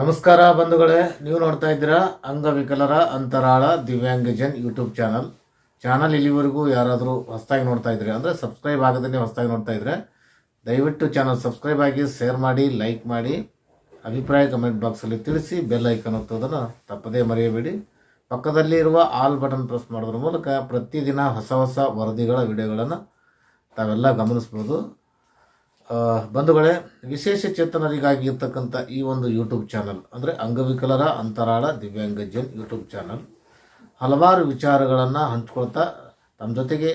ನಮಸ್ಕಾರ ಬಂಧುಗಳೇ, ನೀವು ನೋಡ್ತಾ ಇದ್ದೀರಾ ಅಂಗವಿಕಲರ ಅಂತರಾಳ ದಿವ್ಯಾಂಗಜನ್ ಯೂಟ್ಯೂಬ್ ಚಾನಲ್. ಚಾನಲ್ ಇಲ್ಲಿವರೆಗೂ ಯಾರಾದರೂ ಹೊಸದಾಗಿ ನೋಡ್ತಾ ಇದ್ರೆ ಅಂದರೆ ಸಬ್ಸ್ಕ್ರೈಬ್ ಆಗದೇ ಹೊಸದಾಗಿ ನೋಡ್ತಾ ಇದ್ರೆ ದಯವಿಟ್ಟು ಚಾನಲ್ ಸಬ್ಸ್ಕ್ರೈಬ್ ಆಗಿ ಶೇರ್ ಮಾಡಿ, ಲೈಕ್ ಮಾಡಿ, ಅಭಿಪ್ರಾಯ ಕಮೆಂಟ್ ಬಾಕ್ಸಲ್ಲಿ ತಿಳಿಸಿ, ಬೆಲ್ ಐಕನ್ ಒತ್ತೋದನ್ನು ತಪ್ಪದೇ ಮರೆಯಬೇಡಿ. ಪಕ್ಕದಲ್ಲಿ ಇರುವ ಆಲ್ ಬಟನ್ ಪ್ರೆಸ್ ಮಾಡೋದ್ರ ಮೂಲಕ ಪ್ರತಿದಿನ ಹೊಸ ಹೊಸ ವರದಿಗಳ ವಿಡಿಯೋಗಳನ್ನು ತಾವೆಲ್ಲ ಗಮನಿಸ್ಬೋದು. ಬಂಧುಗಳೇ, ವಿಶೇಷ ಚೇತನರಿಗಾಗಿ ಇರ್ತಕ್ಕಂಥ ಈ ಒಂದು ಯೂಟ್ಯೂಬ್ ಚಾನಲ್ ಅಂದರೆ ಅಂಗವಿಕಲರ, ಅಂತರಾಳ ದಿವ್ಯಾಂಗಜನ್ ಯೂಟ್ಯೂಬ್ ಚಾನಲ್ ಹಲವಾರು ವಿಚಾರಗಳನ್ನು ಹಂಚ್ಕೊಳ್ತಾ ತಮ್ಮ ಜೊತೆಗೆ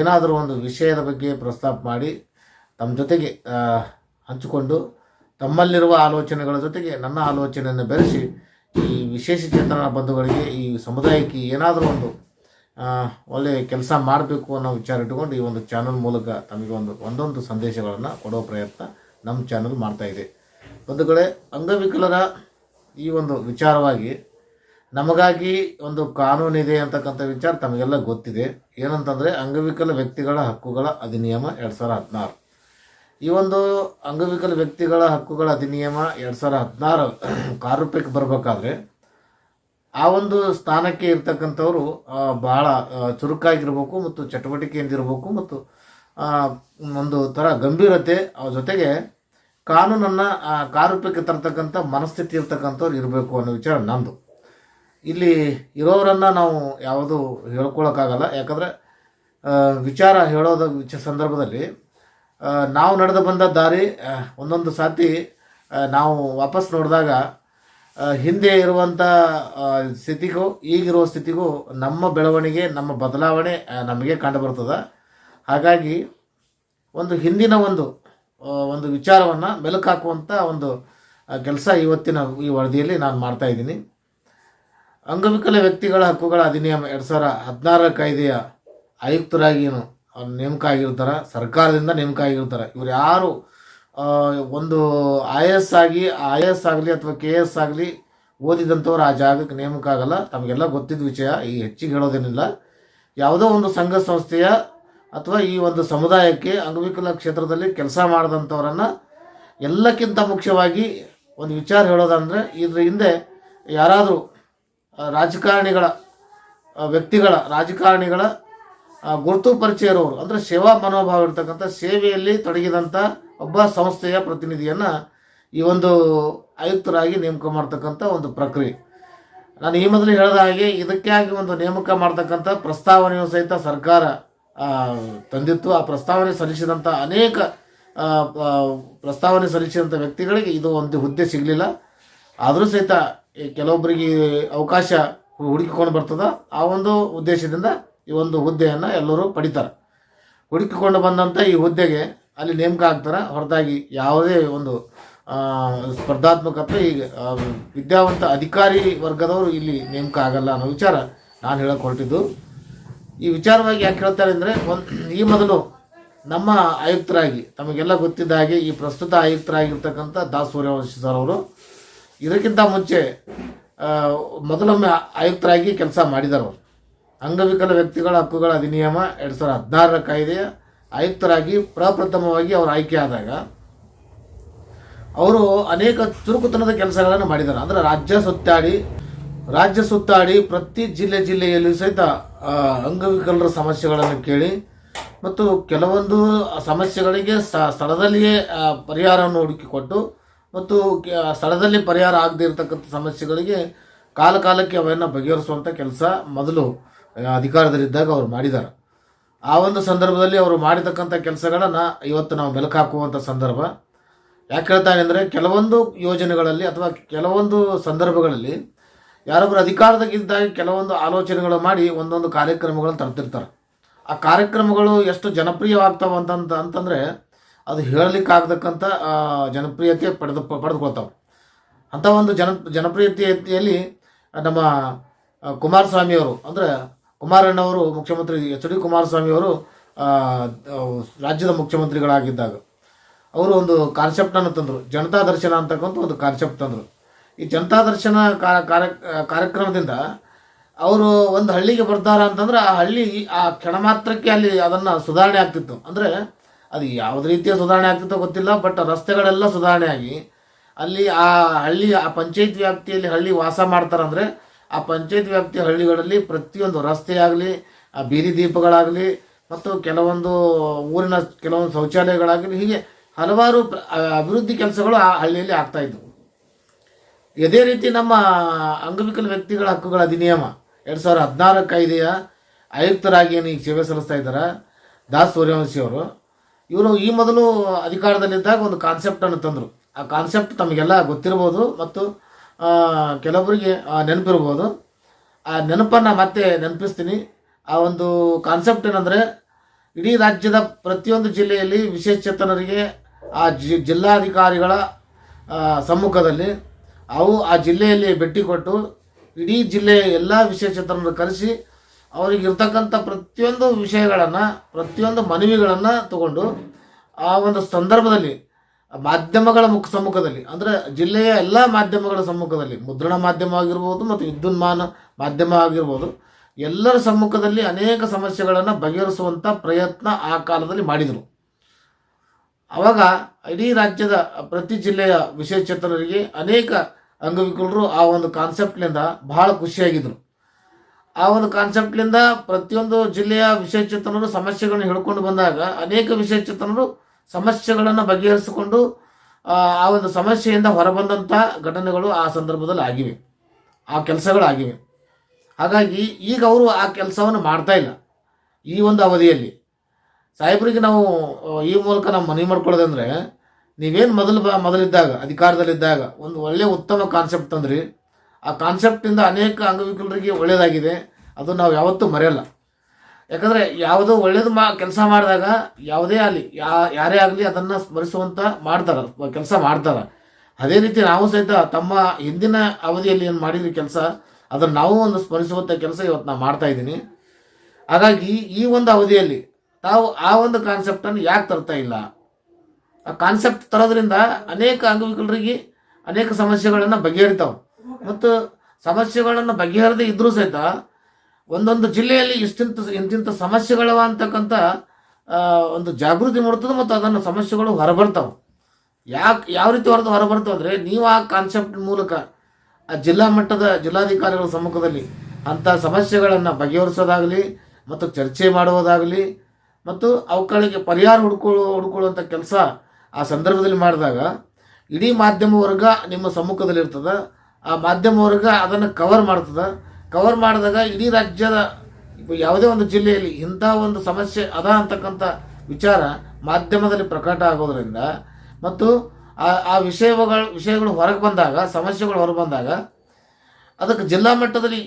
ಏನಾದರೂ ಒಂದು ವಿಷಯದ ಬಗ್ಗೆ ಪ್ರಸ್ತಾಪ ಮಾಡಿ ತಮ್ಮ ಜೊತೆಗೆ ಹಂಚಿಕೊಂಡು ತಮ್ಮಲ್ಲಿರುವ ಆಲೋಚನೆಗಳ ಜೊತೆಗೆ ನನ್ನ ಆಲೋಚನೆಯನ್ನು ಬೆರೆಸಿ ಈ ವಿಶೇಷ ಚೇತನ ಬಂಧುಗಳಿಗೆ, ಈ ಸಮುದಾಯಕ್ಕೆ ಏನಾದರೂ ಒಂದು ಆ, ಒಳ್ಳೆಯ ಕೆಲಸ ಮಾಡಬೇಕು ಅನ್ನೋ ವಿಚಾರ ಇಟ್ಕೊಂಡು ಈ ಒಂದು ಚಾನಲ್ ಮೂಲಕ ತಮಗೆ ಒಂದು ಒಂದೊಂದು ಸಂದೇಶಗಳನ್ನು ಕೊಡೋ ಪ್ರಯತ್ನ ನಮ್ಮ ಚಾನಲ್ ಮಾಡ್ತಾ ಇದೆ. ಬಂಧುಗಳೇ ಅಂಗವಿಕಲರ ಈ ಒಂದು ವಿಚಾರವಾಗಿ ನಮಗಾಗಿ ಒಂದು ಕಾನೂನಿದೆ ಅಂತಕ್ಕಂಥ ವಿಚಾರ ತಮಗೆಲ್ಲ ಗೊತ್ತಿದೆ. ಏನಂತಂದರೆ ಅಂಗವಿಕಲ ವ್ಯಕ್ತಿಗಳ ಹಕ್ಕುಗಳ ಅಧಿನಿಯಮ ಎರಡು ಸಾವಿರ ಹದಿನಾರು. ಈ ಒಂದು ಅಂಗವಿಕಲ ವ್ಯಕ್ತಿಗಳ ಹಕ್ಕುಗಳ ಅಧಿನಿಯಮ ಎರಡು ಸಾವಿರ ಹದಿನಾರು ಕಾರ್ಯರೂಪಕ್ಕೆ ಬರಬೇಕಾದ್ರೆ ಆ ಒಂದು ಸ್ಥಾನಕ್ಕೆ ಇರ್ತಕ್ಕಂಥವ್ರು ಭಾಳ ಚುರುಕಾಗಿರ್ಬೇಕು ಮತ್ತು ಚಟುವಟಿಕೆಯಿಂದಿರಬೇಕು ಮತ್ತು ಒಂದು ಥರ ಗಂಭೀರತೆ ಅವ್ರ ಜೊತೆಗೆ ಕಾನೂನನ್ನು ಕಾರೂಪಕ್ಕೆ ತರ್ತಕ್ಕಂಥ ಮನಸ್ಥಿತಿ ಇರ್ತಕ್ಕಂಥವ್ರು ಇರಬೇಕು ಅನ್ನೋ ವಿಚಾರ ನಂದು ಇಲ್ಲಿ ಇರೋರನ್ನು ನಾವು ಯಾವುದು ಹೇಳ್ಕೊಳಕ್ಕಾಗಲ್ಲ. ಯಾಕಂದರೆ ವಿಚಾರ ಹೇಳೋದ ವಿಚ, ಸಂದರ್ಭದಲ್ಲಿ ನಾವು ನಡೆದು ಬಂದ ದಾರಿ ಒಂದೊಂದು ಸಾತಿ ನಾವು ವಾಪಸ್ ನೋಡಿದಾಗ ಹಿಂದೆ ಇರುವಂಥ ಸ್ಥಿತಿಗೂ, ಈಗಿರುವ ಸ್ಥಿತಿಗೂ ನಮ್ಮ ಬೆಳವಣಿಗೆ, ನಮ್ಮ ಬದಲಾವಣೆ ನಮಗೆ ಕಂಡುಬರ್ತದೆ ಹಾಗಾಗಿ ಒಂದು ಹಿಂದಿನ ಒಂದು ಒಂದು ವಿಚಾರವನ್ನು ಮೆಲುಕಾಕುವಂಥ ಒಂದು ಕೆಲಸ ಇವತ್ತಿನ ಈ ವರದಿಯಲ್ಲಿ ನಾನು ಮಾಡ್ತಾ ಇದ್ದೀನಿ. ಅಂಗವಿಕಲ ವ್ಯಕ್ತಿಗಳ ಹಕ್ಕುಗಳ ಅಧಿನಿಯಮ ಎರಡು ಸಾವಿರ ಹದಿನಾರರ ಕಾಯ್ದೆಯ ಆಯುಕ್ತರಾಗಿ ಏನು ನೇಮಕ ಆಗಿರ್ತಾರೆ, ಸರ್ಕಾರದಿಂದ ನೇಮಕ ಆಗಿರ್ತಾರೆ. ಇವರು ಯಾರು ಒಂದು ಐ ಎಸ್ ಆಗಿ ಐ ಎಸ್ ಆಗಲಿ ಅಥವಾ ಕೆ ಎಸ್ ಆಗಲಿ ಓದಿದಂಥವ್ರು ಆ ಜಾಗಕ್ಕೆ ನೇಮಕ ಆಗಲ್ಲ ತಮಗೆಲ್ಲ ಗೊತ್ತಿದ್ದ ವಿಷಯ, ಈ ಹೆಚ್ಚಿಗೆ ಹೇಳೋದೇನಿಲ್ಲ. ಯಾವುದೋ ಒಂದು ಸಂಘ ಸಂಸ್ಥೆಯ ಅಥವಾ ಈ ಒಂದು ಸಮುದಾಯಕ್ಕೆ, ಅಂಗವಿಕಲ ಕ್ಷೇತ್ರದಲ್ಲಿ ಕೆಲಸ ಮಾಡಿದಂಥವ್ರನ್ನು ಎಲ್ಲಕ್ಕಿಂತ ಮುಖ್ಯವಾಗಿ ಒಂದು ವಿಚಾರ ಹೇಳೋದಂದರೆ, ಇದ್ರ ಹಿಂದೆ ಯಾರಾದರೂ ರಾಜಕಾರಣಿಗಳ ವ್ಯಕ್ತಿಗಳ, ರಾಜಕಾರಣಿಗಳ ಗುರುತು ಪರಿಚಯ ಇರೋರು, ಅಂದರೆ ಸೇವಾ ಮನೋಭಾವ ಇರ್ತಕ್ಕಂಥ ಸೇವೆಯಲ್ಲಿ ತೊಡಗಿದಂಥ ಒಬ್ಬ ಸಂಸ್ಥೆಯ ಪ್ರತಿನಿಧಿಯನ್ನು ಈ ಒಂದು ಆಯುಕ್ತರಾಗಿ ನೇಮಕ ಮಾಡ್ತಕ್ಕಂಥ ಒಂದು ಪ್ರಕ್ರಿಯೆ. ನಾನು ಈ ಮೊದಲು ಹೇಳಿದ ಹಾಗೆ ಇದಕ್ಕಾಗಿ ಒಂದು ನೇಮಕ ಮಾಡ್ತಕ್ಕಂಥ ಪ್ರಸ್ತಾವನೆಯು ಸಹಿತ ಸರ್ಕಾರ ತಂದಿತ್ತು. ಆ ಪ್ರಸ್ತಾವನೆ ಸಲ್ಲಿಸಿದಂಥ ಅನೇಕ ಪ್ರಸ್ತಾವನೆ ಸಲ್ಲಿಸಿದಂಥ ವ್ಯಕ್ತಿಗಳಿಗೆ ಇದು ಒಂದು ಹುದ್ದೆ ಸಿಗಲಿಲ್ಲ. ಆದರೂ ಸಹಿತ ಕೆಲವೊಬ್ಬರಿಗೆ ಅವಕಾಶ ಹುಡುಕಿಕೊಂಡು ಬರ್ತದ. ಆ ಒಂದು ಉದ್ದೇಶದಿಂದ ಈ ಒಂದು ಹುದ್ದೆಯನ್ನು ಎಲ್ಲರೂ ಪಡಿತಾರೆ. ಹುಡುಕಿಕೊಂಡು ಬಂದಂಥ ಈ ಹುದ್ದೆಗೆ ಅಲ್ಲಿ ನೇಮಕ ಆಗ್ತಾರೆ ಹೊರತಾಗಿ ಯಾವುದೇ ಒಂದು ಸ್ಪರ್ಧಾತ್ಮಕ ಈಗ ವಿದ್ಯಾವಂತ ಅಧಿಕಾರಿ ವರ್ಗದವರು ಇಲ್ಲಿ ನೇಮಕ ಆಗಲ್ಲ ಅನ್ನೋ ವಿಚಾರ ನಾನು ಹೇಳಕ್ಕೆ ಹೊರಟಿದ್ದು. ಈ ವಿಚಾರವಾಗಿ ಯಾಕೆ ಹೇಳ್ತಾರೆ ಅಂದರೆ, ಒಂದು, ಈ ಮೊದಲು ನಮ್ಮ ಆಯುಕ್ತರಾಗಿ, ತಮಗೆಲ್ಲ ಗೊತ್ತಿದ್ದ ಹಾಗೆ ಈ ಪ್ರಸ್ತುತ ಆಯುಕ್ತರಾಗಿರ್ತಕ್ಕಂಥ ದಾಸ್ ಸೂರ್ಯವಂಶಿ ಸರ್ ಅವರು, ಇದಕ್ಕಿಂತ ಮುಂಚೆ ಮೊದಲೊಮ್ಮೆ ಆಯುಕ್ತರಾಗಿ ಕೆಲಸ ಮಾಡಿದರು ಅಂಗವಿಕಲ ವ್ಯಕ್ತಿಗಳ ಹಕ್ಕುಗಳ ಅಧಿನಿಯಮ ಎರಡು ಸಾವಿರದ ಹದಿನಾರರ ಕಾಯ್ದೆಯ ಆಯುಕ್ತರಾಗಿ ಪ್ರಪ್ರಥಮವಾಗಿ ಅವರು ಆಯ್ಕೆ ಆದಾಗ ಅವರು ಅನೇಕ ಚುರುಕುತನದ ಕೆಲಸಗಳನ್ನು ಮಾಡಿದ್ದಾರೆ. ಅಂದರೆ ರಾಜ್ಯ ಸುತ್ತಾಡಿ ರಾಜ್ಯ ಸುತ್ತಾಡಿ ಪ್ರತಿ ಜಿಲ್ಲೆ ಜಿಲ್ಲೆಯಲ್ಲಿ ಸಹಿತ ಅಂಗವಿಕಲರ ಸಮಸ್ಯೆಗಳನ್ನು ಕೇಳಿ ಮತ್ತು ಕೆಲವೊಂದು ಸಮಸ್ಯೆಗಳಿಗೆ ಸ್ಥಳದಲ್ಲಿಯೇ ಪರಿಹಾರವನ್ನು ಹುಡುಕಿಕೊಟ್ಟು ಮತ್ತು ಸ್ಥಳದಲ್ಲಿ ಪರಿಹಾರ ಆಗದೇ ಇರತಕ್ಕಂಥ ಸಮಸ್ಯೆಗಳಿಗೆ ಕಾಲ ಕಾಲಕ್ಕೆ ಅವನ್ನು ಬಗೆಹರಿಸುವಂಥ ಕೆಲಸ ಮೊದಲು ಅಧಿಕಾರದಲ್ಲಿದ್ದಾಗ ಅವರು ಮಾಡಿದ್ದಾರೆ. ಆ ಒಂದು ಸಂದರ್ಭದಲ್ಲಿ ಅವರು ಮಾಡಿರ್ತಕ್ಕಂಥ ಕೆಲಸಗಳನ್ನು ಇವತ್ತು ನಾವು ಮೆಲುಕು ಹಾಕುವಂಥ ಸಂದರ್ಭ. ಯಾಕೆ ಹೇಳ್ತಾನೆ ಅಂದರೆ ಕೆಲವೊಂದು ಯೋಜನೆಗಳಲ್ಲಿ ಅಥವಾ ಕೆಲವೊಂದು ಸಂದರ್ಭಗಳಲ್ಲಿ ಯಾರೊಬ್ಬರು ಅಧಿಕಾರದಾಗಿದ್ದಾಗ ಕೆಲವೊಂದು ಆಲೋಚನೆಗಳು ಮಾಡಿ ಒಂದೊಂದು ಕಾರ್ಯಕ್ರಮಗಳನ್ನು ತರ್ತಿರ್ತಾರೆ. ಆ ಕಾರ್ಯಕ್ರಮಗಳು ಎಷ್ಟು ಜನಪ್ರಿಯವಾಗ್ತಾವ ಅಂತಂತ ಅಂತಂದರೆ ಅದು ಹೇಳಲಿಕ್ಕಾಗತಕ್ಕಂಥ ಜನಪ್ರಿಯತೆ ಪಡೆದು ಪಡೆದುಕೊಳ್ತಾವೆ. ಅಂಥ ಒಂದು ಜನ, ಜನಪ್ರಿಯತೆಯಲ್ಲಿ ನಮ್ಮ ಕುಮಾರಸ್ವಾಮಿಯವರು ಅಂದರೆ ಕುಮಾರಣ್ಣವರು ಮುಖ್ಯಮಂತ್ರಿ ಎಚ್ ಡಿ ಕುಮಾರಸ್ವಾಮಿಯವರು ರಾಜ್ಯದ ಮುಖ್ಯಮಂತ್ರಿಗಳಾಗಿದ್ದಾಗ ಅವರು ಒಂದು ಕಾನ್ಸೆಪ್ಟನ್ನು ತಂದರು. ಜನತಾ ದರ್ಶನ ಅಂತಕ್ಕಂಥ ಒಂದು ಕಾನ್ಸೆಪ್ಟ್ ತಂದರು. ಈ ಜನತಾ ದರ್ಶನ ಕಾರ್ಯಕ್ರಮದಿಂದ ಅವರು ಒಂದು ಹಳ್ಳಿಗೆ ಬರ್ತಾರ ಅಂತಂದ್ರೆ ಆ ಹಳ್ಳಿ ಆ ಕ್ಷಣ ಮಾತ್ರಕ್ಕೆ ಅಲ್ಲಿ ಅದನ್ನು ಸುಧಾರಣೆ ಆಗ್ತಿತ್ತು. ಅಂದರೆ ಅದು ಯಾವುದೇ ರೀತಿಯ ಸುಧಾರಣೆ ಆಗ್ತಿತ್ತೋ ಗೊತ್ತಿಲ್ಲ, ಬಟ್ ರಸ್ತೆಗಳೆಲ್ಲ ಸುಧಾರಣೆ ಆಗಿ ಅಲ್ಲಿ ಆ ಹಳ್ಳಿ, ಆ ಪಂಚಾಯತ್ ವ್ಯಾಪ್ತಿಯಲ್ಲಿ ಹಳ್ಳಿ ವಾಸ ಮಾಡ್ತಾರಂದ್ರೆ ಆ ಪಂಚಾಯತ್ ವ್ಯಾಪ್ತಿಯ ಹಳ್ಳಿಗಳಲ್ಲಿ ಪ್ರತಿಯೊಂದು ರಸ್ತೆ ಆ ಬೀದಿ ದೀಪಗಳಾಗಲಿ, ಮತ್ತು ಕೆಲವೊಂದು ಊರಿನ ಕೆಲವೊಂದು ಶೌಚಾಲಯಗಳಾಗಲಿ, ಹೀಗೆ ಹಲವಾರು ಅಭಿವೃದ್ಧಿ ಕೆಲಸಗಳು ಆ ಹಳ್ಳಿಯಲ್ಲಿ ಆಗ್ತಾ ಇದ್ವು ಇದೇ ರೀತಿ ನಮ್ಮ ಅಂಗವಿಕಲ ವ್ಯಕ್ತಿಗಳ ಹಕ್ಕುಗಳ ಅಧಿನಿಯಮ ಎರಡು ಸಾವಿರದ ಹದಿನಾರು ಕಾಯ್ದೆಯ ಆಯುಕ್ತರಾಗಿ ಏನು ಈಗ ಸೇವೆ ಸಲ್ಲಿಸ್ತಾ ಇದ್ದಾರೆ? ದಾಸ್ ಸೂರ್ಯವಂಶಿ ಅವರು. ಇವರು ಈ ಮೊದಲು ಅಧಿಕಾರದಲ್ಲಿದ್ದಾಗ ಒಂದು ಕಾನ್ಸೆಪ್ಟನ್ನು ತಂದರು. ಆ ಕಾನ್ಸೆಪ್ಟ್ ತಮಗೆಲ್ಲ ಗೊತ್ತಿರ್ಬೋದು ಮತ್ತು ಕೆಲವರಿಗೆ ನೆನಪಿರ್ಬೋದು. ಆ, ನೆನಪನ್ನು ಮತ್ತೆ ನೆನಪಿಸ್ತೀನಿ. ಆ ಒಂದು ಕಾನ್ಸೆಪ್ಟ್ ಏನಂದರೆ, ಇಡೀ ರಾಜ್ಯದ ಪ್ರತಿಯೊಂದು ಜಿಲ್ಲೆಯಲ್ಲಿ ವಿಶೇಷಚೇತನರಿಗೆ ಆ ಜಿಲ್ಲಾಧಿಕಾರಿಗಳ ಸಮ್ಮುಖದಲ್ಲಿ ಅವು ಆ ಜಿಲ್ಲೆಯಲ್ಲಿ ಭೇಟಿ ಕೊಟ್ಟು, ಇಡೀ ಜಿಲ್ಲೆಯ ಎಲ್ಲ ವಿಶೇಷಚೇತನರು ಕರೆಸಿ, ಅವರಿಗಿರ್ತಕ್ಕಂಥ ಪ್ರತಿಯೊಂದು ವಿಷಯಗಳನ್ನು, ಪ್ರತಿಯೊಂದು ಮನವಿಗಳನ್ನು ತಗೊಂಡು, ಆ ಒಂದು ಸಂದರ್ಭದಲ್ಲಿ ಮಾಧ್ಯಮಗಳ ಮುಖ ಸಮ್ಮುಖದಲ್ಲಿ, ಅಂದರೆ ಜಿಲ್ಲೆಯ ಎಲ್ಲ ಮಾಧ್ಯಮಗಳ ಸಮ್ಮುಖದಲ್ಲಿ, ಮುದ್ರಣ ಮಾಧ್ಯಮ ಆಗಿರ್ಬೋದು ಮತ್ತು ವಿದ್ಯುನ್ಮಾನ ಮಾಧ್ಯಮ ಆಗಿರ್ಬೋದು, ಎಲ್ಲರ ಸಮ್ಮುಖದಲ್ಲಿ ಅನೇಕ ಸಮಸ್ಯೆಗಳನ್ನು ಬಗೆಹರಿಸುವಂಥ ಪ್ರಯತ್ನ ಆ ಕಾಲದಲ್ಲಿ ಮಾಡಿದರು. ಅವಾಗ ಇಡೀ ರಾಜ್ಯದ ಪ್ರತಿ ಜಿಲ್ಲೆಯ ವಿಶೇಷಚೇತನರಿಗೆ ಅನೇಕ ಅಂಗವಿಕಲರು ಆ ಒಂದು ಕಾನ್ಸೆಪ್ಟ್ಲಿಂದ ಬಹಳ ಖುಷಿಯಾಗಿದ್ದರು ಆ ಒಂದು ಕಾನ್ಸೆಪ್ಟ್ಲಿಂದ ಪ್ರತಿಯೊಂದು ಜಿಲ್ಲೆಯ ವಿಶೇಷಚೇತನರು ಸಮಸ್ಯೆಗಳನ್ನು ಹೇಳ್ಕೊಂಡು ಬಂದಾಗ ಅನೇಕ ವಿಶೇಷಚೇತನರು ಸಮಸ್ಯೆಗಳನ್ನು ಬಗೆಹರಿಸಿಕೊಂಡು ಆ, ಒಂದು ಸಮಸ್ಯೆಯಿಂದ ಹೊರಬಂದಂಥ ಘಟನೆಗಳು ಆ ಸಂದರ್ಭದಲ್ಲಿ ಆಗಿವೆ ಆ ಕೆಲಸಗಳಾಗಿವೆ. ಹಾಗಾಗಿ ಈಗ ಅವರು ಆ ಕೆಲಸವನ್ನು ಮಾಡ್ತಾ ಇಲ್ಲ. ಈ ಒಂದು ಅವಧಿಯಲ್ಲಿ. ಸಾಹೇಬರಿಗೆ ನಾವು ಈ ಮೂಲಕ ನಾವು ಮನವಿ ಮಾಡ್ಕೊಳ್ಳೋದಂದ್ರೆ ನೀವೇನು ಮೊದಲು ಬ ಮೊದಲಿದ್ದಾಗ ಅಧಿಕಾರದಲ್ಲಿದ್ದಾಗ ಒಂದು ಒಳ್ಳೆಯ ಉತ್ತಮ ಕಾನ್ಸೆಪ್ಟ್ ತಂದ್ರಿ. ಆ ಕಾನ್ಸೆಪ್ಟಿಂದ ಅನೇಕ ಅಂಗವಿಕಲರಿಗೆ ಒಳ್ಳೆಯದಾಗಿದೆ. ಅದು ನಾವು ಯಾವತ್ತೂ ಮರೆಯಲ್ಲ. ಯಾಕಂದರೆ ಯಾವುದೋ ಒಳ್ಳೇದು ಮಾ ಕೆಲಸ ಮಾಡಿದಾಗ ಯಾವುದೇ ಆಗಲಿ, ಯಾ ಯಾರೇ ಆಗಲಿ ಅದನ್ನು ಸ್ಮರಿಸುವಂಥ ಮಾಡ್ತಾರೆ, ಕೆಲಸ ಮಾಡ್ತಾರೆ. ಅದೇ ರೀತಿ ನಾವು ಸಹಿತ ತಮ್ಮ ಹಿಂದಿನ ಅವಧಿಯಲ್ಲಿ ಏನು ಮಾಡಿದ್ವಿ ಕೆಲಸ, ಅದನ್ನು ನಾವು ಒಂದು ಸ್ಮರಿಸುವಂಥ ಕೆಲಸ ಇವತ್ತು ನಾನು ಮಾಡ್ತಾ ಇದ್ದೀನಿ. ಹಾಗಾಗಿ ಈ ಒಂದು ಅವಧಿಯಲ್ಲಿ ತಾವು ಆ ಒಂದು ಕಾನ್ಸೆಪ್ಟನ್ನು ಯಾಕೆ ತರ್ತಾ ಇಲ್ಲ? ಆ ಕಾನ್ಸೆಪ್ಟ್ ತರೋದ್ರಿಂದ ಅನೇಕ ಅಂಗವಿಕಲರಿಗೆ ಅನೇಕ ಸಮಸ್ಯೆಗಳನ್ನು ಬಗೆಹರಿತಾವೆ. ಮತ್ತು ಸಮಸ್ಯೆಗಳನ್ನು ಬಗೆಹರದೇ ಇದ್ದರೂ ಸಹಿತ ಒಂದೊಂದು ಜಿಲ್ಲೆಯಲ್ಲಿ ಇಷ್ಟಿಂತ ಇಂತಿಂಥ ಸಮಸ್ಯೆಗಳವ ಅಂತಕ್ಕಂಥ ಒಂದು ಜಾಗೃತಿ ಮೂಡ್ತದೆ ಮತ್ತು ಅದನ್ನು ಸಮಸ್ಯೆಗಳು ಹೊರಬರ್ತಾವೆ. ಯಾಕೆ, ಯಾವ ರೀತಿ ಹೊರದು ಹೊರಬರ್ತವೆ ಅಂದರೆ ನೀವು ಆ ಕಾನ್ಸೆಪ್ಟ್ ಮೂಲಕ, ಆ ಜಿಲ್ಲಾ ಮಟ್ಟದ ಜಿಲ್ಲಾಧಿಕಾರಿಗಳ ಸಮ್ಮುಖದಲ್ಲಿ ಅಂಥ ಸಮಸ್ಯೆಗಳನ್ನು ಬಗೆಹರಿಸೋದಾಗಲಿ ಮತ್ತು ಚರ್ಚೆ ಮಾಡುವುದಾಗಲಿ ಮತ್ತು ಅವುಗಳಿಗೆ ಪರಿಹಾರ ಹುಡ್ಕೊಳ್ಳೋ ಹುಡ್ಕೊಳ್ಳುವಂಥ ಕೆಲಸ ಆ ಸಂದರ್ಭದಲ್ಲಿ ಮಾಡಿದಾಗ ಇಡೀ ಮಾಧ್ಯಮ ವರ್ಗ ನಿಮ್ಮ ಸಮ್ಮುಖದಲ್ಲಿರ್ತದೆ. ಆ ಮಾಧ್ಯಮ ವರ್ಗ ಅದನ್ನು ಕವರ್ ಮಾಡ್ತದೆ. ಕವರ್ ಮಾಡಿದಾಗ ಇಡೀ ರಾಜ್ಯದ ಯಾವುದೇ ಒಂದು ಜಿಲ್ಲೆಯಲ್ಲಿ ಇಂಥ ಒಂದು ಸಮಸ್ಯೆ ಅದ ಅಂತಕ್ಕಂಥ ವಿಚಾರ ಮಾಧ್ಯಮದಲ್ಲಿ ಪ್ರಕಟ ಆಗೋದ್ರಿಂದ ಮತ್ತು ಆ ಆ ವಿಷಯಗಳು ವಿಷಯಗಳು ಹೊರಗೆ ಬಂದಾಗ, ಸಮಸ್ಯೆಗಳು ಹೊರಗೆ ಬಂದಾಗ ಅದಕ್ಕೆ ಜಿಲ್ಲಾ ಮಟ್ಟದಲ್ಲಿ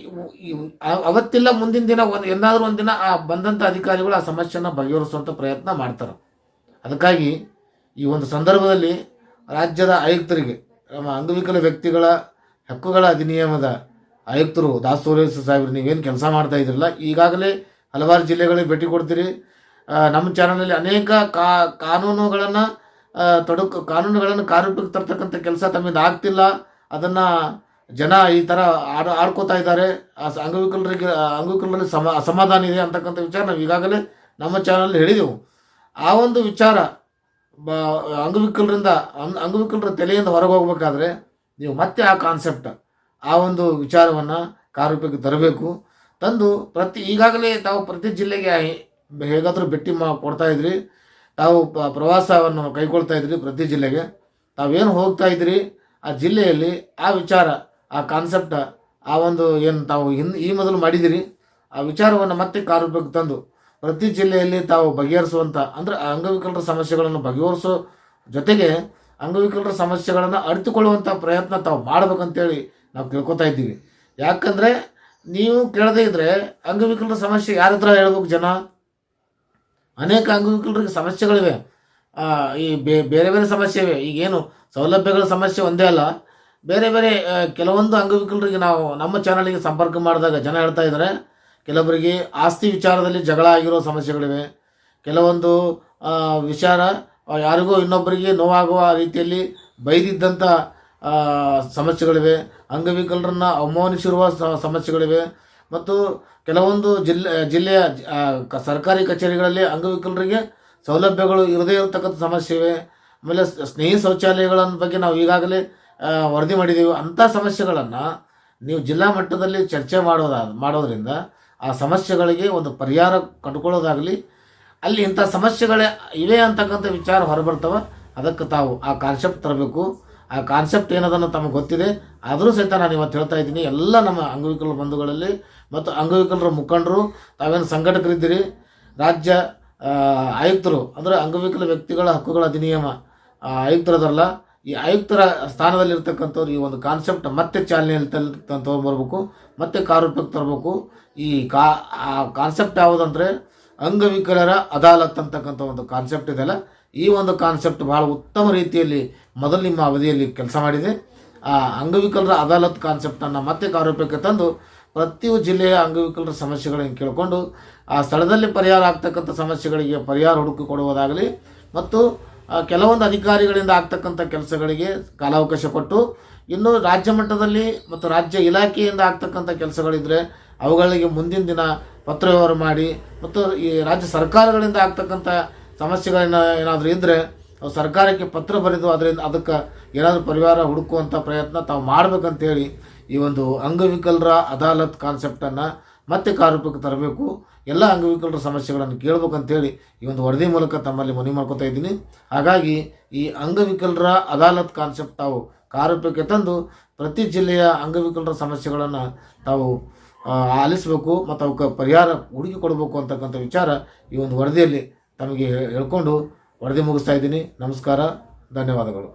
ಅವತ್ತಿಲ್ಲ ಮುಂದಿನ ದಿನ ಒಂದು ಎಂದಾದ್ರೂ ಒಂದಿನ ಆ ಬಂದಂಥ ಅಧಿಕಾರಿಗಳು ಆ ಸಮಸ್ಯೆನ ಬಗೆಹರಿಸುವಂಥ ಪ್ರಯತ್ನ ಮಾಡ್ತಾರೆ. ಅದಕ್ಕಾಗಿ ಈ ಒಂದು ಸಂದರ್ಭದಲ್ಲಿ ರಾಜ್ಯದ ಆಯುಕ್ತರಿಗೆ, ನಮ್ಮ ಅಂಗವಿಕಲ ವ್ಯಕ್ತಿಗಳ ಹಕ್ಕುಗಳ ಅಧಿನಿಯಮದ ಆಯುಕ್ತರು ದಾಸೂರ್ಯ ಸಾಹೇಬ್ರು, ನೀವೇನು ಕೆಲಸ ಮಾಡ್ತಾ ಇದ್ರಲ್ಲ, ಈಗಾಗಲೇ ಹಲವಾರು ಜಿಲ್ಲೆಗಳಿಗೆ ಭೇಟಿ ಕೊಡ್ತೀರಿ. ನಮ್ಮ ಚಾನಲಲ್ಲಿ ಅನೇಕ ಕಾ, ಕಾನೂನುಗಳನ್ನು ತೊಡಕು, ಕಾನೂನುಗಳನ್ನು ಕಾರ್ಯಕ್ಕೆ ತರ್ತಕ್ಕಂಥ ಕೆಲಸ ತಮ್ಮಿಂದ ಆಗ್ತಿಲ್ಲ. ಅದನ್ನು ಜನ ಈ ಥರ ಆಡ್, ಆಡ್ಕೋತಾ ಇದ್ದಾರೆ. ಅಂಗವಿಕಲರಿಗೆ ಅಂಗವಿಕಲರಲ್ಲಿ ಸಮ, ಅಸಮಾಧಾನ ಇದೆ ಅಂತಕ್ಕಂಥ ವಿಚಾರ ನಾವು ಈಗಾಗಲೇ ನಮ್ಮ ಚಾನಲ್ ಹೇಳಿದೆವು. ಆ ಒಂದು ವಿಚಾರ, ಬ, ಅಂಗವಿಕಲರಿಂದ ಅಂಗ ಅಂಗವಿಕಲರ ತಲೆಯಿಂದ ಹೊರಗೆ ಹೋಗ್ಬೇಕಾದ್ರೆ ನೀವು ಮತ್ತೆ ಆ ಕಾನ್ಸೆಪ್ಟ್ ಆ ಒಂದು ವಿಚಾರವನ್ನು ಕಾರ್ಯರೂಪಕ್ಕೆ ತರಬೇಕು. ತಂದು ಪ್ರತಿ, ಈಗಾಗಲೇ ತಾವು ಪ್ರತಿ ಜಿಲ್ಲೆಗೆ ಹೇಗಾದರೂ ಭೇಟಿ ಮಾ, ಕೊಡ್ತಾ ಇದ್ರಿ. ತಾವು ಪ- ಪ್ರವಾಸವನ್ನು ಕೈಗೊಳ್ತಾ ಇದ್ರಿ ಪ್ರತಿ ಜಿಲ್ಲೆಗೆ. ತಾವೇನು ಹೋಗ್ತಾ ಇದ್ರಿ ಆ ಜಿಲ್ಲೆಯಲ್ಲಿ, ಆ ವಿಚಾರ, ಆ ಕಾನ್ಸೆಪ್ಟ ಆ ಒಂದು ಏನು ತಾವು ಹಿಂದ್, ಈ ಮೊದಲು ಮಾಡಿದಿರಿ. ಆ ವಿಚಾರವನ್ನು ಮತ್ತೆ ಕಾರ್ಯರೂಪಕ್ಕೆ ತಂದು ಪ್ರತಿ ಜಿಲ್ಲೆಯಲ್ಲಿ ತಾವು ಬಗೆಹರಿಸುವಂಥ ಅಂದರೆ ಅಂಗವಿಕಲರ ಸಮಸ್ಯೆಗಳನ್ನು ಬಗೆಹರಿಸೋ ಜೊತೆಗೆ ಅಂಗವಿಕಲರ ಸಮಸ್ಯೆಗಳನ್ನು ಅರಿತುಕೊಳ್ಳುವಂಥ ಪ್ರಯತ್ನ ತಾವು ಮಾಡ್ಬೇಕಂತೇಳಿ ನಾವು ಕೇಳ್ಕೊತಾ ಇದ್ದೀವಿ. ಯಾಕಂದರೆ ನೀವು ಕೇಳದೇ ಇದ್ದರೆ ಅಂಗವಿಕಲರ ಸಮಸ್ಯೆ ಯಾರ ಹತ್ರ ಹೇಳ್ಬೇಕು ಜನ? ಅನೇಕ ಅಂಗವಿಕಲರಿಗೆ ಸಮಸ್ಯೆಗಳಿವೆ. ಈ ಬೇರೆ ಬೇರೆ ಸಮಸ್ಯೆ ಇವೆ ಈಗೇನು ಸೌಲಭ್ಯಗಳ ಸಮಸ್ಯೆ ಒಂದೇ ಅಲ್ಲ. ಬೇರೆ ಬೇರೆ ಕೆಲವೊಂದು ಅಂಗವಿಕಲರಿಗೆ ನಾವು ನಮ್ಮ ಚಾನಲಿಗೆ ಸಂಪರ್ಕ ಮಾಡಿದಾಗ ಜನ ಹೇಳ್ತಾ ಇದ್ದಾರೆ ಕೆಲವರಿಗೆ ಆಸ್ತಿ ವಿಚಾರದಲ್ಲಿ ಜಗಳ ಆಗಿರೋ ಸಮಸ್ಯೆಗಳಿವೆ. ಕೆಲವೊಂದು ವಿಚಾರ ಯಾರಿಗೂ ಇನ್ನೊಬ್ಬರಿಗೆ ನೋವಾಗುವ ರೀತಿಯಲ್ಲಿ ಬೈದಿದ್ದಂಥ ಸಮಸ್ಯೆಗಳಿವೆ. ಅಂಗವಿಕಲರನ್ನ ಅವಮಾನಿಸಿರುವ ಸಮಸ್ಯೆಗಳಿವೆ. ಮತ್ತು ಕೆಲವೊಂದು ಜಿಲ್ಲೆ, ಜಿಲ್ಲೆಯ ಸರ್ಕಾರಿ ಕಚೇರಿಗಳಲ್ಲಿ ಅಂಗವಿಕಲರಿಗೆ ಸೌಲಭ್ಯಗಳು ಇರದೇ ಇರತಕ್ಕಂಥ ಸಮಸ್ಯೆ ಇವೆ ಆಮೇಲೆ ಸ್ನೇಹಿ ಶೌಚಾಲಯಗಳ ಬಗ್ಗೆ ನಾವು ಈಗಾಗಲೇ ವರದಿ ಮಾಡಿದ್ದೀವಿ ಅಂಥ ಸಮಸ್ಯೆಗಳನ್ನು ನೀವು ಜಿಲ್ಲಾ ಮಟ್ಟದಲ್ಲಿ ಚರ್ಚೆ ಮಾಡೋದ, ಮಾಡೋದರಿಂದ ಆ ಸಮಸ್ಯೆಗಳಿಗೆ ಒಂದು ಪರಿಹಾರ ಕಂಡುಕೊಳ್ಳೋದಾಗಲಿ, ಅಲ್ಲಿ ಇಂಥ ಸಮಸ್ಯೆಗಳೇ ಇವೆ ಅಂತಕ್ಕಂಥ ವಿಚಾರ ಹೊರಬರ್ತವೆ. ಅದಕ್ಕೆ ತಾವು ಆ ಕಾನ್ಸೆಪ್ಟ್ ತರಬೇಕು. ಆ ಕಾನ್ಸೆಪ್ಟ್ ಏನದನ್ನು ತಮಗೆ ಗೊತ್ತಿದೆ, ಆದರೂ ಸಹಿತ ನಾನು ಇವತ್ತು ಹೇಳ್ತಾ ಇದ್ದೀನಿ, ಎಲ್ಲ ನಮ್ಮ ಅಂಗವಿಕಲ ಬಂಧುಗಳಲ್ಲಿ ಮತ್ತು ಅಂಗವಿಕಲರ ಮುಖಂಡರು, ತಾವೇನು ಸಂಘಟಕರಿದ್ದೀರಿ, ರಾಜ್ಯ ಆಯುಕ್ತರು, ಅಂದರೆ ಅಂಗವಿಕಲ ವ್ಯಕ್ತಿಗಳ ಹಕ್ಕುಗಳ ಅಧಿನಿಯಮ ಆಯುಕ್ತರದಲ್ಲ, ಈ ಆಯುಕ್ತರ ಸ್ಥಾನದಲ್ಲಿರ್ತಕ್ಕಂಥವ್ರು ಈ ಒಂದು ಕಾನ್ಸೆಪ್ಟ್ ಮತ್ತೆ ಚಾಲನೆಯಲ್ಲಿ ತೊಗೊಂಬರ್ಬೇಕು ಮತ್ತೆ ಕಾರ್ಯರೂಪಕ್ಕೆ ತರಬೇಕು. ಈ ಕಾ, ಆ ಕಾನ್ಸೆಪ್ಟ್ ಯಾವುದಂದ್ರೆ ಅಂಗವಿಕಲರ ಅದಾಲತ್ ಅಂತಕ್ಕಂಥ ಒಂದು ಕಾನ್ಸೆಪ್ಟ್ ಇದೆಯಲ್ಲ, ಈ ಒಂದು ಕಾನ್ಸೆಪ್ಟ್ ಭಾಳ ಉತ್ತಮ ರೀತಿಯಲ್ಲಿ ಮೊದಲು ನಿಮ್ಮ ಅವಧಿಯಲ್ಲಿ ಕೆಲಸ ಮಾಡಿದೆ. ಆ ಅಂಗವಿಕಲರ ಅದಾಲತ್ ಕಾನ್ಸೆಪ್ಟನ್ನು ಮತ್ತೆ ಕಾರ್ಯರೂಪಕ್ಕೆ ತಂದು ಪ್ರತಿಯೊ ಜಿಲ್ಲೆಯ ಅಂಗವಿಕಲರ ಸಮಸ್ಯೆಗಳನ್ನು ಕೇಳಿಕೊಂಡು ಆ ಸ್ಥಳದಲ್ಲಿ ಪರಿಹಾರ ಆಗ್ತಕ್ಕಂಥ ಸಮಸ್ಯೆಗಳಿಗೆ ಪರಿಹಾರ ಹುಡುಕಿ ಕೊಡುವುದಾಗಲಿ ಮತ್ತು ಕೆಲವೊಂದು ಅಧಿಕಾರಿಗಳಿಂದ ಆಗ್ತಕ್ಕಂಥ ಕೆಲಸಗಳಿಗೆ ಕಾಲಾವಕಾಶ ಕೊಟ್ಟು ಇನ್ನು ರಾಜ್ಯ ಮಟ್ಟದಲ್ಲಿ ಮತ್ತು ರಾಜ್ಯ ಇಲಾಖೆಯಿಂದ ಆಗ್ತಕ್ಕಂಥ ಕೆಲಸಗಳಿದ್ದರೆ ಅವುಗಳಿಗೆ ಮುಂದಿನ ದಿನ ಪತ್ರ ವ್ಯವಹಾರ ಮಾಡಿ ಮತ್ತು ಈ ರಾಜ್ಯ ಸರ್ಕಾರಗಳಿಂದ ಆಗ್ತಕ್ಕಂಥ ಸಮಸ್ಯೆಗಳನ್ನ ಏನಾದರೂ ಇದ್ದರೆ ಸರ್ಕಾರಕ್ಕೆ ಪತ್ರ ಬರೆದು ಅದರಿಂದ ಅದಕ್ಕೆ ಏನಾದರೂ ಪರಿಹಾರ ಹುಡುಕುವಂಥ ಪ್ರಯತ್ನ ತಾವು ಮಾಡಬೇಕಂತೇಳಿ ಈ ಒಂದು ಅಂಗವಿಕಲರ ಅದಾಲತ್ ಕಾನ್ಸೆಪ್ಟನ್ನು ಮತ್ತೆ ಕಾರ್ಯರೂಪಕ್ಕೆ ತರಬೇಕು. ಎಲ್ಲ ಅಂಗವಿಕಲರ ಸಮಸ್ಯೆಗಳನ್ನು ಕೇಳಬೇಕಂತೇಳಿ ಈ ಒಂದು ವರದಿ ಮೂಲಕ ತಮ್ಮಲ್ಲಿ ಮನವಿ ಮಾಡ್ಕೊತಾ ಇದ್ದೀನಿ. ಹಾಗಾಗಿ ಈ ಅಂಗವಿಕಲರ ಅದಾಲತ್ ಕಾನ್ಸೆಪ್ಟ್ ತಾವು ಕಾರ್ಯರೂಪಕ್ಕೆ ತಂದು ಪ್ರತಿ ಜಿಲ್ಲೆಯ ಅಂಗವಿಕಲರ ಸಮಸ್ಯೆಗಳನ್ನು ತಾವು ಆಲಿಸಬೇಕು ಮತ್ತು ಅವಕ್ಕೆ ಪರಿಹಾರ ಹುಡುಕಿ ಕೊಡಬೇಕು ಅಂತಕ್ಕಂಥ ವಿಚಾರ ಈ ಒಂದು ವರದಿಯಲ್ಲಿ ತಮಗೆ ಹೇಳ್ಕೊಂಡು ವರದಿ ಮುಗಿಸ್ತಾ ಇದ್ದೀನಿ. ನಮಸ್ಕಾರ. ಧನ್ಯವಾದಗಳು.